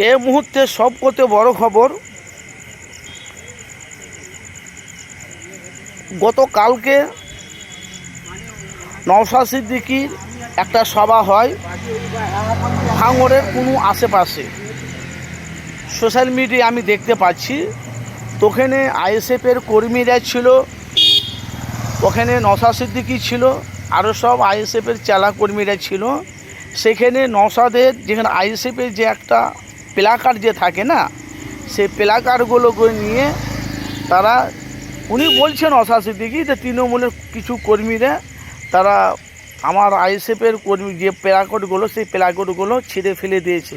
এই মুহূর্তে সবকতে বড় খবর, গতকালকে নওশাদ সিদ্দিকির একটা সভা হয় ভাঙড়ের কোনো আশেপাশে। সোশ্যাল মিডিয়ায় আমি দেখতে পাচ্ছি, ওখানে আইএসএফের কর্মীরা ছিল, ওখানে নওশাদ সিদ্দিকি ছিল আরও সব আইএসএফের চালা কর্মীরা ছিল। সেখানে নওশাদের যেখানে আইএসএফের যে একটা প্লাকার্ড যে থাকে না, সেই প্লাকার্ডগুলোকে নিয়ে তারা, উনি বলছেন নওশাদ সিদ্দিকি যে তৃণমূলের কিছু কর্মীরা, তারা আমার আইএসএফের কর্মী যে প্লাকার্ডগুলো সেই প্লাকার্ডগুলো ছিঁড়ে ফেলে দিয়েছে।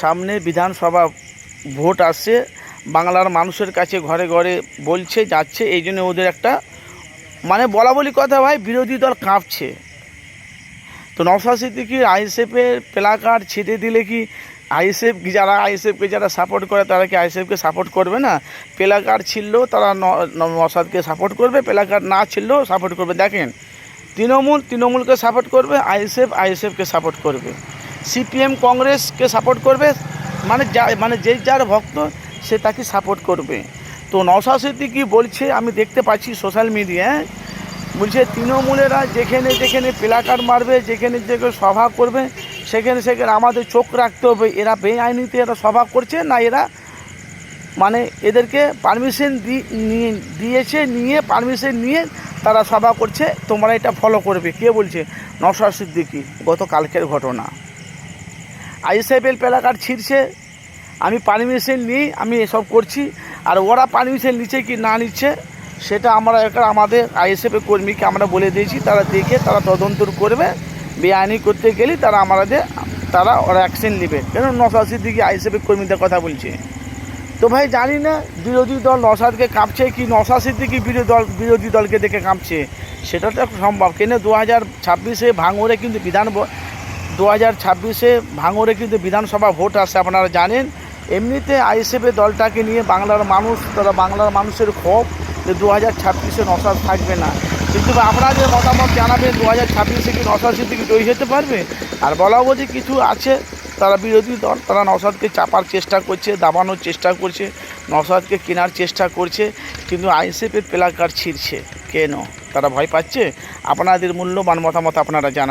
সামনে বিধানসভা ভোট আসছে, বাংলার মানুষের কাছে ঘরে ঘরে বলছে, যাচ্ছে, এই জন্য ওদের একটা মানে বলা বলি কথা ভাই, বিরোধী দল কাঁপছে। তো নওশাদ সিদ্দিকির আইএসএফের প্লাকার্ড ছিঁড়ে দিলে কি আইএসএফ যারা আইএসএফকে যারা সাপোর্ট করে, তারা কি আইএসএফকে সাপোর্ট করবে না? প্লাকার্ড ছিললেও তারা ন- ন- সাপোর্ট করবে প্লাকার্ড না ছিললেও সাপোর্ট করবে। দেখেন, তৃণমূল, তৃণমূলকে সাপোর্ট করবে, আইএসএফ, আইএসএফকে সাপোর্ট করবে। সিপিএম কংগ্রেসকে সাপোর্ট করবে মানে যা মানে যে যার ভক্ত, সে তাকে সাপোর্ট করবে। তো নওশাদ সিদ্দিকি বলছে, আমি দেখতে পাচ্ছি সোশ্যাল মিডিয়ায় বলছে, তৃণমূলেরা যেখানে যেখানে প্লাকার্ড মারবে, যেখানে যেখানে সভা করবে সেখানে সেখানে আমাদের চোখ রাখতে হবে। এরা বেআইনিতে এরা সভা করছে না, এরা মানে এদেরকে পারমিশন দিয়েছে, নিয়ে পারমিশন নিয়ে তারা সভা করছে। তোমরা এটা ফলো করবে। কে বলছে? নশা সিদ্দিকি গত কালকের ঘটনা আইএসএফএল প্লাকার্ড ছিঁড়ছে। আমি পারমিশন নিই আমি এসব করছি। আর ওরা পারমিশন নিচ্ছে কি না নিচ্ছে, সেটা আমরা একটা আমাদের আইএসএফের কর্মীকে আমরা বলে দিয়েছি। তারা দেখে তারা তদন্ত করবে। বেআইনি করতে গেলে তারা আমাদের, তারা ওরা অ্যাকশন নেবে। কেন? নশাদ সিদ্দিকি আইএসএফের কর্মীদের কথা বলছে। তো ভাই, জানি না বিরোধী দল নসাদকে কাঁপছে কি? নশা সিদ্দিকি বিরোধী দল, বিরোধী দলকে দেখে কাঁপছে। সেটা তো সম্ভব। কেন? দু হাজার ছাব্বিশে ভাঙড়ে কিন্তু বিধান দু হাজার ছাব্বিশে ভাঙড়ে কিন্তু বিধানসভা ভোট আসছে, আপনারা জানেন। এমনিতে আইএসএফের দলটাকে নিয়ে বাংলার মানুষ, তারা বাংলার মানুষের ক্ষোভ যে দু হাজার ছাব্বিশে নসাদ থাকবে না। কিন্তু আপনারা যে মতামত জানাবেন দু হাজার ছাব্বিশে কি নসাদ সিদ্দিকি জয়ী হতে পারবে, আর বলা হব যে কিছু আছে, তারা বিরোধী দল, তারা নসাদকে চাপার চেষ্টা করছে, দাবানোর চেষ্টা করছে নসাদকে কেনার চেষ্টা করছে, কিন্তু আইএসএফের প্লাকার ছিঁড়ছে। কেন? তারা ভয় পাচ্ছে? আপনাদের মূল্যবান মতামত আপনারা জানাবেন।